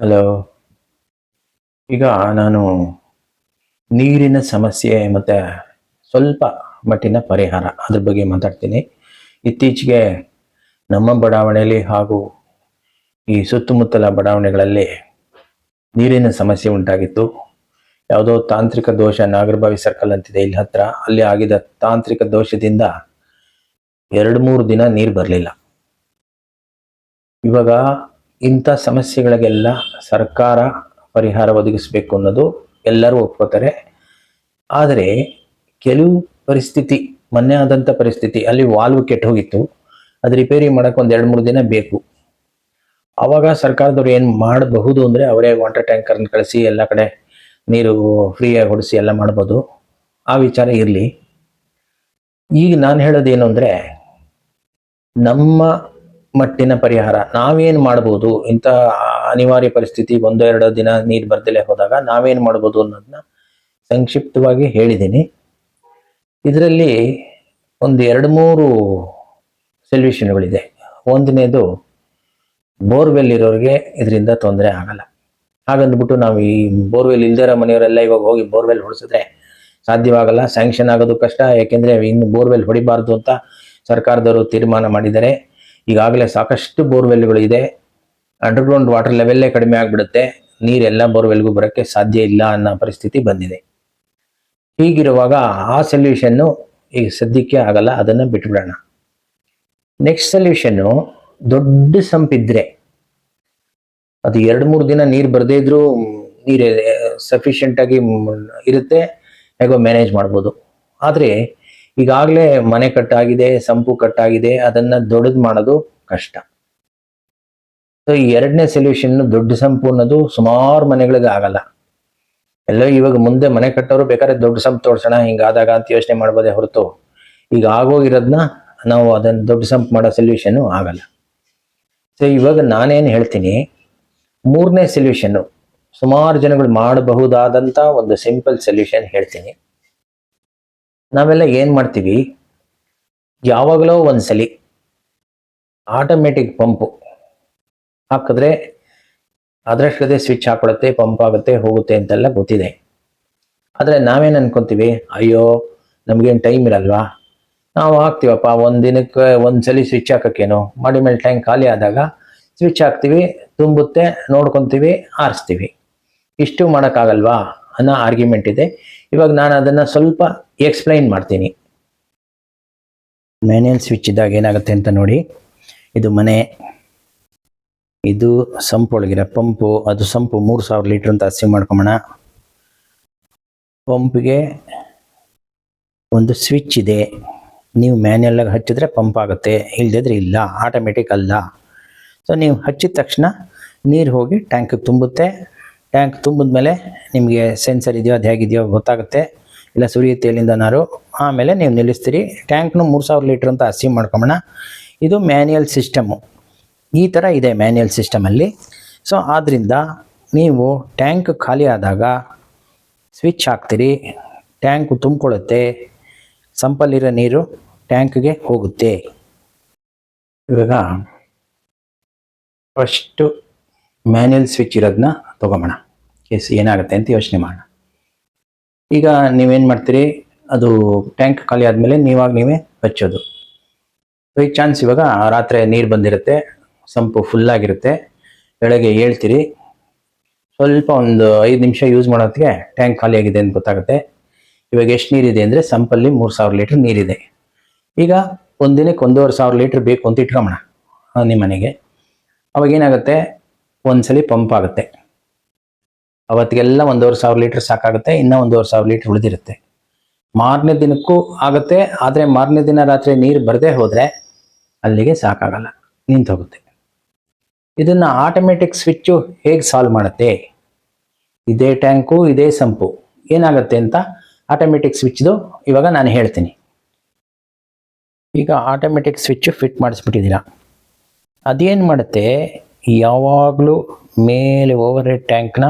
Hello. ಈಗ ನಾನು ನೀರಿನ ಸಮಸ್ಯೆ ಮತ್ತು ಸ್ವಲ್ಪ ಮಟ್ಟಿನ ಪರಿಹಾರ ಅದ್ರ ಬಗ್ಗೆ ಮಾತಾಡ್ತೀನಿ. ಇತ್ತೀಚೆಗೆ ನಮ್ಮ ಬಡಾವಣೆಯಲ್ಲಿ ಹಾಗೂ ಈ ಸುತ್ತಮುತ್ತಲ ಬಡಾವಣೆಗಳಲ್ಲಿ ನೀರಿನ ಸಮಸ್ಯೆ ಉಂಟಾಗಿತ್ತು. ಯಾವುದೋ ತಾಂತ್ರಿಕ ದೋಷ, ನಾಗರಬಾವಿ ಸರ್ಕಲ್ ಅಂತಿದೆ ಇಲ್ಲಿ ಹತ್ರ. ಅಲ್ಲಿ ಆಗಿದ ತಾಂತ್ರಿಕ ದೋಷದಿಂದ ಎರಡು ಮೂರು ದಿನ ನೀರು ಬರಲಿಲ್ಲ. ಇವಾಗ ಇಂಥ ಸಮಸ್ಯೆಗಳಿಗೆಲ್ಲ ಸರ್ಕಾರ ಪರಿಹಾರ ಒದಗಿಸಬೇಕು ಅನ್ನೋದು ಎಲ್ಲರೂ ಒಪ್ಕೋತಾರೆ. ಆದರೆ ಕೆಲವು ಪರಿಸ್ಥಿತಿ, ಮೊನ್ನೆ ಆದಂಥ ಪರಿಸ್ಥಿತಿ, ಅಲ್ಲಿ ವಾಲ್ವ್ ಕೆಟ್ಟು ಹೋಗಿತ್ತು. ಅದು ರಿಪೇರಿ ಮಾಡೋಕ್ಕೆ ಒಂದು ಎರಡು, ಮೂರು ದಿನ ಬೇಕು. ಆವಾಗ ಸರ್ಕಾರದವ್ರು ಏನು ಮಾಡಬಹುದು ಅಂದರೆ ಅವರೇ ವಾಟರ್ ಟ್ಯಾಂಕರ್ನ ಕಳಿಸಿ, ಎಲ್ಲ ಕಡೆ ನೀರು ಫ್ರೀಯಾಗಿ ಹೊಡಿಸಿ ಎಲ್ಲ ಮಾಡ್ಬೋದು. ಆ ವಿಚಾರ ಇರಲಿ. ಈಗ ನಾನು ಹೇಳೋದೇನು ಅಂದರೆ, ನಮ್ಮ ಮಟ್ಟಿನ ಪರಿಹಾರ. ನಾವೇನು ಮಾಡ್ಬೋದು? ಇಂಥ ಅನಿವಾರ್ಯ ಪರಿಸ್ಥಿತಿ ಒಂದೆರಡು ದಿನ ನೀರು ಬರ್ದಲೇ ಹೋದಾಗ ನಾವೇನು ಮಾಡ್ಬೋದು ಅನ್ನೋದನ್ನ ಸಂಕ್ಷಿಪ್ತವಾಗಿ ಹೇಳಿದ್ದೀನಿ ಇದರಲ್ಲಿ ಒಂದು ಎರಡು ಮೂರು ಸೊಲ್ಯೂಷನ್ಗಳಿದೆ. ಒಂದನೇದು ಬೋರ್ವೆಲ್ ಇರೋರಿಗೆ ಇದರಿಂದ ತೊಂದರೆ ಆಗಲ್ಲ. ಹಾಗಂದ್ಬಿಟ್ಟು ನಾವು ಈ ಬೋರ್ವೆಲ್ ಇಲ್ದಿರೋ ಮನೆಯವರೆಲ್ಲ ಇವಾಗ ಹೋಗಿ ಬೋರ್ವೆಲ್ ಹೊಡಿಸಿದ್ರೆ ಸಾಧ್ಯವಾಗಲ್ಲ. ಸ್ಯಾಂಕ್ಷನ್ ಆಗೋದು ಕಷ್ಟ. ಯಾಕೆಂದ್ರೆ ಇನ್ನು ಬೋರ್ವೆಲ್ ಹೊಡಿಬಾರ್ದು ಅಂತ ಸರ್ಕಾರದವರು ತೀರ್ಮಾನ ಮಾಡಿದ್ದಾರೆ. ಈಗಾಗಲೇ ಸಾಕಷ್ಟು ಬೋರ್ವೆಲ್ಗಳು ಇದೆ. ಅಂಡರ್ಗ್ರೌಂಡ್ ವಾಟರ್ ಲೆವೆಲ್ಲೇ ಕಡಿಮೆ ಆಗಿಬಿಡುತ್ತೆ. ನೀರೆಲ್ಲ ಬೋರ್ವೆಲ್ಗೂ ಬರೋಕ್ಕೆ ಸಾಧ್ಯ ಇಲ್ಲ ಅನ್ನೋ ಪರಿಸ್ಥಿತಿ ಬಂದಿದೆ. ಹೀಗಿರುವಾಗ ಆ ಸೊಲ್ಯೂಷನ್ನು ಈಗ ಸದ್ಯಕ್ಕೆ ಆಗಲ್ಲ, ಅದನ್ನು ಬಿಟ್ಬಿಡೋಣ. ನೆಕ್ಸ್ಟ್ ಸೊಲ್ಯೂಷನ್ನು ದೊಡ್ಡ ಸಂಪಿದ್ರೆ ಅದು ಎರಡು ಮೂರು ದಿನ ನೀರು ಬರದೇ ಇದ್ರೂ ನೀರು ಸಫಿಷಿಯೆಂಟ್ ಆಗಿ ಇರುತ್ತೆ, ಹೇಗೋ ಮ್ಯಾನೇಜ್ ಮಾಡ್ಬೋದು. ಆದರೆ ಈಗಾಗಲೇ ಮನೆ ಕಟ್ಟಾಗಿದೆ, ಸಂಪು ಕಟ್ಟಾಗಿದೆ, ಅದನ್ನ ದೊಡ್ಡದು ಮಾಡೋದು ಕಷ್ಟ. ಸೊ ಈ ಎರಡನೇ ಸೊಲ್ಯೂಷನ್ ದೊಡ್ಡ ಸಂಪು ಅನ್ನೋದು ಸುಮಾರು ಮನೆಗಳಿಗೆ ಆಗಲ್ಲ. ಎಲ್ಲೋ ಇವಾಗ ಮುಂದೆ ಮನೆ ಕಟ್ಟೋರು ಬೇಕಾದ್ರೆ ದೊಡ್ಡ ಸಂಪು ತೋರ್ಸೋಣ ಹಿಂಗಾದಾಗ ಅಂತ ಯೋಚನೆ ಮಾಡ್ಬೋದೇ ಹೊರತು. ಈಗ ಆಗೋಗಿರೋದನ್ನ ನಾವು ಅದನ್ನ ದೊಡ್ಡ ಸಂಪ್ ಮಾಡೋ ಸೊಲ್ಯೂಷನ್ನು ಆಗಲ್ಲ. ಸೊ ಇವಾಗ ನಾನೇನು ಹೇಳ್ತೀನಿ, ಮೂರನೇ ಸೊಲ್ಯೂಷನ್ನು ಸುಮಾರು ಜನಗಳು ಮಾಡಬಹುದಾದಂಥ ಒಂದು ಸಿಂಪಲ್ ಸೊಲ್ಯೂಷನ್ ಹೇಳ್ತೀನಿ. ನಾವೆಲ್ಲ ಏನು ಮಾಡ್ತೀವಿ? ಯಾವಾಗಲೋ ಒಂದ್ಸಲಿ ಆಟೋಮೆಟಿಕ್ ಪಂಪು ಹಾಕಿದ್ರೆ ಅದರಷ್ಟೇ ಸ್ವಿಚ್ ಹಾಕೊಳುತ್ತೆ ಪಂಪ್ ಆಗುತ್ತೆ, ಹೋಗುತ್ತೆ ಅಂತೆಲ್ಲ ಗೊತ್ತಿದೆ. ಆದರೆ ನಾವೇನು ಅನ್ಕೊತೀವಿ? ಅಯ್ಯೋ, ನಮಗೇನು ಟೈಮ್ ಇರಲ್ವಾ? ನಾವು ಹಾಕ್ತೀವಪ್ಪ, ಒಂದು ದಿನಕ್ಕೆ ಒಂದ್ಸಲಿ ಸ್ವಿಚ್ ಹಾಕೋಕ್ಕೇನು? ಮಾಡಿ ಮೇಲೆ ಟ್ಯಾಂಕ್ ಖಾಲಿ ಆದಾಗ ಸ್ವಿಚ್ ಹಾಕ್ತೀವಿ, ತುಂಬುತ್ತೆ, ನೋಡ್ಕೊತೀವಿ, ಆರಿಸ್ತೀವಿ. ಇಷ್ಟು ಮಾಡೋಕ್ಕಾಗಲ್ವಾ? ಅನ್ನೋ ಆರ್ಗ್ಯುಮೆಂಟ್ ಇದೆ. ಇವಾಗ ನಾನು ಅದನ್ನು ಸ್ವಲ್ಪ ಎಕ್ಸ್ಪ್ಲೈನ್ ಮಾಡ್ತೀನಿ. ಮ್ಯಾನ್ಯಲ್ ಸ್ವಿಚ್ ಇದ್ದಾಗ ಏನಾಗುತ್ತೆ ಅಂತ ನೋಡಿ. ಇದು ಮನೆ. ಇದು ಸಂಪೊಳಗಿರೋ ಪಂಪು. ಅದು ಸಂಪು ಮೂರು ಸಾವಿರ ಲೀಟ್ರ್ ಅಂತ ಹಸಿ ಮಾಡ್ಕೊಂಬೋಣ. ಪಂಪ್ಗೆ ಒಂದು ಸ್ವಿಚ್ ಇದೆ. ನೀವು ಮ್ಯಾನ್ಯಲ್ಲಾಗಿ ಹಚ್ಚಿದ್ರೆ ಪಂಪ್ ಆಗುತ್ತೆ. ಇಲ್ದಿದ್ರೆ ಇಲ್ಲ. ಆಟೋಮೆಟಿಕ್ ಅಲ್ಲ. ಸೊ ನೀವು ಹಚ್ಚಿದ ತಕ್ಷಣ ನೀರು ಹೋಗಿ ಟ್ಯಾಂಕಿಗೆ ತುಂಬುತ್ತೆ. ಟ್ಯಾಂಕ್ ತುಂಬಿದ ಮೇಲೆ ನಿಮಗೆ ಸೆನ್ಸರ್ ಇದೆಯೋ ಅದು ಹೇಗಿದೆಯೋ ಗೊತ್ತಾಗುತ್ತೆ. ಇಲ್ಲ ಸುರಿಯುತ್ತೆ ಇಲ್ಲಿಂದ ಆಮೇಲೆ ನೀವು ನಿಲ್ಲಿಸ್ತೀರಿ. ಟ್ಯಾಂಕ್ನು ಮೂರು ಸಾವಿರ ಲೀಟ್ರ್ ಅಂತ ಹಸಿ ಮಾಡ್ಕೊಂಬೋಣ. ಇದು ಮ್ಯಾನ್ಯಲ್ ಸಿಸ್ಟಮು ಈ ಥರ ಇದೆ ಮ್ಯಾನ್ಯಲ್ ಸಿಸ್ಟಮಲ್ಲಿ ಸೊ ಆದ್ದರಿಂದ ನೀವು ಟ್ಯಾಂಕ್ ಖಾಲಿ ಆದಾಗ ಸ್ವಿಚ್ ಹಾಕ್ತೀರಿ. ಟ್ಯಾಂಕ್ ತುಂಬಿಕೊಳ್ಳುತ್ತೆ. ಸಂಪಲ್ಲಿರೋ ನೀರು ಟ್ಯಾಂಕ್ಗೆ ಹೋಗುತ್ತೆ. ಇವಾಗ ಫಸ್ಟು ಮ್ಯಾನ್ಯಲ್ ಸ್ವಿಚ್ ಇರೋದನ್ನ ತೊಗೊಂಬೋಣ. ಕೇಸ್ ಏನಾಗುತ್ತೆ ಅಂತ ಯೋಚನೆ ಮಾಡೋಣ. ಈಗ ನೀವೇನು ಮಾಡ್ತೀರಿ? ಅದು ಟ್ಯಾಂಕ್ ಖಾಲಿ ಆದಮೇಲೆ ನೀವಾಗ ನೀವೇ ಹಚ್ಚೋದು. ಬೈ ಚಾನ್ಸ್ ಇವಾಗ ರಾತ್ರಿ ನೀರು ಬಂದಿರುತ್ತೆ, ಸಂಪು ಫುಲ್ಲಾಗಿರುತ್ತೆ ಬೆಳಗ್ಗೆ ಹೇಳ್ತೀರಿ, ಸ್ವಲ್ಪ ಒಂದು ಐದು ನಿಮಿಷ ಯೂಸ್ ಮಾಡೋದಕ್ಕೆ ಟ್ಯಾಂಕ್ ಖಾಲಿ ಆಗಿದೆ ಅಂತ ಗೊತ್ತಾಗುತ್ತೆ. ಇವಾಗ ಎಷ್ಟು ನೀರಿದೆ ಅಂದರೆ ಸಂಪಲ್ಲಿ ಮೂರು ಸಾವಿರ ಲೀಟ್ರ್ ನೀರಿದೆ ಈಗ ಒಂದಿನಕ್ಕೆ ಒಂದೂವರೆ ಸಾವಿರ ಲೀಟ್ರ್ ಬೇಕು ಅಂತ ಇಟ್ಕೊಂಬೋಣ ನಿಮ್ಮ ಮನೆಗೆ ಅವಾಗ ಏನಾಗುತ್ತೆ? ಒಂದ್ಸಲಿ ಪಂಪ್ ಆಗುತ್ತೆ. ಅವತ್ತಿಗೆಲ್ಲ ಒಂದೂವರೆ ಸಾವಿರ ಲೀಟ್ರ್ ಸಾಕಾಗುತ್ತೆ, ಇನ್ನೂ ಒಂದೂವರೆ ಸಾವಿರ ಲೀಟ್ರ್ ಉಳಿದಿರುತ್ತೆ. ಮಾರನೇ ದಿನಕ್ಕೂ ಆಗುತ್ತೆ, ಆದರೆ ಮಾರನೇ ದಿನ ರಾತ್ರಿ ನೀರು ಬರದೇ ಹೋದರೆ ಅಲ್ಲಿಗೆ ಸಾಕಾಗಲ್ಲ ನಿಂತು ಹೋಗುತ್ತೆ ಇದನ್ನು ಆಟೋಮೆಟಿಕ್ ಸ್ವಿಚ್ಚು ಹೇಗೆ ಸಾಲ್ವ್ ಮಾಡುತ್ತೆ? ಇದೇ ಟ್ಯಾಂಕು, ಇದೇ ಸಂಪು, ಏನಾಗುತ್ತೆ ಅಂತ ಆಟೋಮೆಟಿಕ್ ಸ್ವಿಚ್ದು ಇವಾಗ ನಾನು ಹೇಳ್ತೀನಿ. ಈಗ ಆಟೋಮೆಟಿಕ್ ಸ್ವಿಚ್ಚು ಫಿಟ್ ಮಾಡಿಸ್ಬಿಟ್ಟಿದ್ದೀರಾ. ಅದೇನು ಮಾಡುತ್ತೆ? ಯಾವಾಗಲೂ ಮೇಲೆ ಓವರ್ ಹೆಡ್ ಟ್ಯಾಂಕ್ನ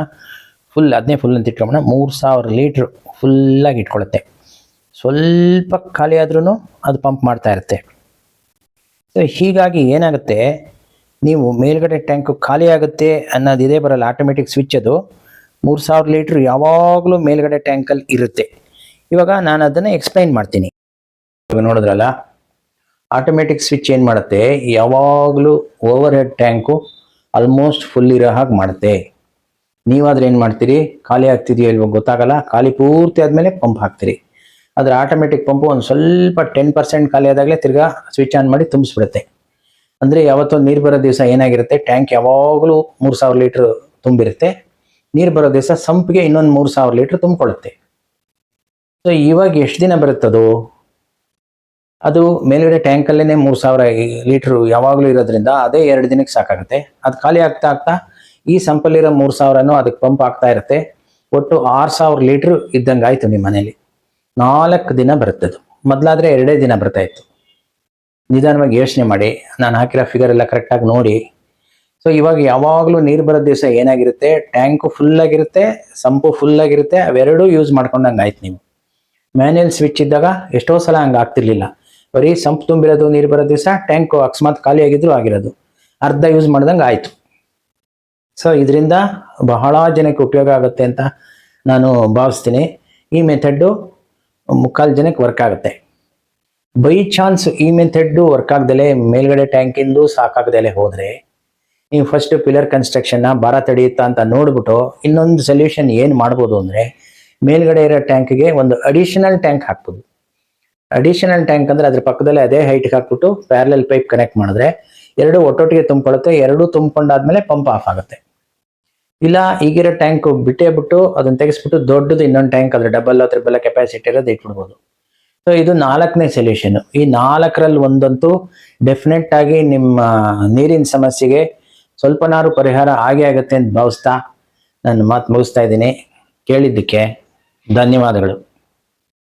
ಫುಲ್ ಅದನ್ನೇ ಫುಲ್ ಅಂತ ಇಟ್ಕೊಂಬೋಣ ಮೂರು ಸಾವಿರ ಲೀಟ್ರ್ ಫುಲ್ಲಾಗಿ ಇಟ್ಕೊಳ್ಳುತ್ತೆ ಸ್ವಲ್ಪ ಖಾಲಿ ಆದ್ರೂ ಅದು ಪಂಪ್ ಮಾಡ್ತಾ ಇರುತ್ತೆ. ಸೊ ಹೀಗಾಗಿ ಏನಾಗುತ್ತೆ? ನೀವು ಮೇಲ್ಗಡೆ ಟ್ಯಾಂಕು ಖಾಲಿ ಆಗುತ್ತೆ ಅನ್ನೋದು ಇದೇ ಬರಲ್ಲ ಆಟೋಮೆಟಿಕ್ ಸ್ವಿಚ್ ಅದು. ಮೂರು ಸಾವಿರ ಲೀಟ್ರ್ ಯಾವಾಗಲೂ ಮೇಲ್ಗಡೆ ಟ್ಯಾಂಕಲ್ಲಿ ಇರುತ್ತೆ. ಇವಾಗ ನಾನು ಅದನ್ನು ಎಕ್ಸ್ಪ್ಲೈನ್ ಮಾಡ್ತೀನಿ. ಇವಾಗ ನೋಡಿದ್ರಲ್ಲ ಆಟೋಮೆಟಿಕ್ ಸ್ವಿಚ್ ಏನು ಮಾಡುತ್ತೆ? ಯಾವಾಗಲೂ overhead tank almost full ಇರೋ ಹಾಗೆ ಮಾಡುತ್ತೆ. ನೀವಾದ್ರೆ ಏನು ಮಾಡ್ತೀರಿ? ಖಾಲಿ ಆಗ್ತಿದೆಯೋ ಇಲ್ವೋ ಗೊತ್ತಾಗಲ್ಲ. ಖಾಲಿ ಪೂರ್ತಿ ಆದಮೇಲೆ ಪಂಪ್ ಹಾಕ್ತೀರಿ. ಆದರೆ ಆಟೋಮೆಟಿಕ್ ಪಂಪು ಒಂದು ಸ್ವಲ್ಪ ಟೆನ್ ಪರ್ಸೆಂಟ್ ಖಾಲಿ ಆದಾಗಲೇ ತಿರ್ಗಾ ಸ್ವಿಚ್ ಆನ್ ಮಾಡಿ ತುಂಬಿಸ್ಬಿಡುತ್ತೆ. ಅಂದರೆ ಯಾವತ್ತೊಂದು ನೀರು ಬರೋ ದಿವಸ ಏನಾಗಿರುತ್ತೆ? ಟ್ಯಾಂಕ್ ಯಾವಾಗಲೂ ಮೂರು ಸಾವಿರ ಲೀಟ್ರ್ ತುಂಬಿರುತ್ತೆ. ನೀರು ಬರೋ ದಿವಸ ಸಂಪಿಗೆ ಇನ್ನೊಂದು ಮೂರು ಸಾವಿರ ಲೀಟ್ರ್ ತುಂಬಿಕೊಳ್ಳುತ್ತೆ. ಸೊ ಇವಾಗ ಎಷ್ಟು ದಿನ ಬರುತ್ತದು? ಅದು ಮೇಲ್ಗಡೆ ಟ್ಯಾಂಕಲ್ಲೇ ಮೂರು ಸಾವಿರ ಲೀಟ್ರು ಯಾವಾಗಲೂ ಇರೋದ್ರಿಂದ ಅದೇ ಎರಡು ದಿನಕ್ಕೆ ಸಾಕಾಗುತ್ತೆ. ಅದು ಖಾಲಿ ಆಗ್ತಾ ಆಗ್ತಾ ಈ ಸಂಪಲ್ಲಿರೋ ಮೂರು ಸಾವಿರನೂ ಅದಕ್ಕೆ ಪಂಪ್ ಆಗ್ತಾ ಇರುತ್ತೆ. ಒಟ್ಟು ಆರು ಸಾವಿರ ಲೀಟ್ರ್ ಇದ್ದಂಗೆ ಆಯಿತು ನಿಮ್ಮ ಮನೇಲಿ. ನಾಲ್ಕು ದಿನ ಬರುತ್ತೆ ಅದು. ಮೊದಲಾದರೆ ಎರಡೇ ದಿನ ಬರ್ತಾ ಇತ್ತು. ನಿಧಾನವಾಗಿ ಯೋಚನೆ ಮಾಡಿ, ನಾನು ಹಾಕಿರೋ ಫಿಗರ್ ಎಲ್ಲ ಕರೆಕ್ಟಾಗಿ ನೋಡಿ. ಸೊ ಇವಾಗ ಯಾವಾಗಲೂ ನೀರು ಬರೋ ದಿವಸ ಏನಾಗಿರುತ್ತೆ? ಟ್ಯಾಂಕು ಫುಲ್ ಆಗಿರುತ್ತೆ, ಸಂಪು ಫುಲ್ ಆಗಿರುತ್ತೆ, ಅವೆರಡೂ ಯೂಸ್ ಮಾಡ್ಕೊಂಡಂಗೆ ಆಯ್ತು ನೀವು. ಮ್ಯಾನ್ಯಲ್ ಸ್ವಿಚ್ ಇದ್ದಾಗ ಎಷ್ಟೋ ಸಲ ಹಂಗೆ ಆಗ್ತಿರ್ಲಿಲ್ಲ. ಬರೀ ಸಂಪ್ ತುಂಬಿರೋದು, ನೀರು ಬರೋ ದಿವಸ ಟ್ಯಾಂಕ್ ಅಕಸ್ಮಾತ್ ಖಾಲಿ ಆಗಿದ್ರು ಆಗಿರೋದು. ಅರ್ಧ ಯೂಸ್ ಮಾಡ್ದಂಗೆ ಆಯಿತು. ಸೊ ಇದರಿಂದ ಬಹಳ ಜನಕ್ಕೆ ಉಪಯೋಗ ಆಗುತ್ತೆ ಅಂತ ನಾನು ಭಾವಿಸ್ತೀನಿ. ಈ ಮೆಥಡ್ಡು ಮುಕ್ಕಾಲು ಜನಕ್ಕೆ ವರ್ಕ್ ಆಗುತ್ತೆ. ಬೈ ಚಾನ್ಸ್ ಈ ಮೆಥಡ್ಡು ವರ್ಕ್ ಆಗ್ದಲೆ ಮೇಲ್ಗಡೆ ಟ್ಯಾಂಕಿಂದು ಸಾಕಾಗ್ದಲೆ ಹೋದರೆ, ನೀವು ಫಸ್ಟ್ ಪಿಲ್ಲರ್ ಕನ್ಸ್ಟ್ರಕ್ಷನ್ನ ಭಾರ ತಡೆಯುತ್ತಾ ಅಂತ ನೋಡ್ಬಿಟ್ಟು ಇನ್ನೊಂದು ಸೊಲ್ಯೂಷನ್ ಏನು ಮಾಡ್ಬೋದು ಅಂದರೆ ಮೇಲ್ಗಡೆ ಇರೋ ಟ್ಯಾಂಕ್ಗೆ ಒಂದು ಅಡಿಷನಲ್ ಟ್ಯಾಂಕ್ ಹಾಕ್ಬೋದು. ಅಡಿಷನಲ್ ಟ್ಯಾಂಕ್ ಅಂದರೆ ಅದ್ರ ಪಕ್ಕದಲ್ಲೇ ಅದೇ ಹೈಟ್ಗೆ ಹಾಕ್ಬಿಟ್ಟು ಪ್ಯಾರಲಲ್ ಪೈಪ್ ಕನೆಕ್ಟ್ ಮಾಡಿದ್ರೆ ಎರಡು ಒಟ್ಟೊಟ್ಟಿಗೆ ತುಂಬಿಕೊಳ್ಳುತ್ತೆ, ಎರಡೂ ತುಂಬಿಕೊಂಡಾದ್ಮೇಲೆ ಪಂಪ್ ಆಫ್ ಆಗುತ್ತೆ. ಇಲ್ಲ, ಈಗಿರೋ ಟ್ಯಾಂಕ್ ಬಿಟ್ಟೇ ಬಿಟ್ಟು ಅದನ್ನ ತೆಗೆಸ್ಬಿಟ್ಟು ದೊಡ್ಡದು ಇನ್ನೊಂದು ಟ್ಯಾಂಕ್ ಅದ್ರ ಡಬಲ್ ತ್ರಿಬಲ್ ಕೆಪಾಸಿಟಿ ಇರೋದು ಇಟ್ಬಿಡ್ಬೋದು. ಸೊ ಇದು ನಾಲ್ಕನೇ ಸೊಲ್ಯೂಷನ್ ಈ ನಾಲ್ಕರಲ್ಲಿ ಒಂದಂತೂ ಡೆಫಿನೆಟ್ ಆಗಿ ನಿಮ್ಮ ನೀರಿನ ಸಮಸ್ಯೆಗೆ ಸ್ವಲ್ಪನಾರು ಪರಿಹಾರ ಆಗೇ ಆಗುತ್ತೆ ಅಂತ ಭಾವಿಸ್ತಾ ನಾನು ಮಾತು ಮುಗಿಸ್ತಾ ಇದ್ದೀನಿ. ಕೇಳಿದ್ದಕ್ಕೆ ಧನ್ಯವಾದಗಳು.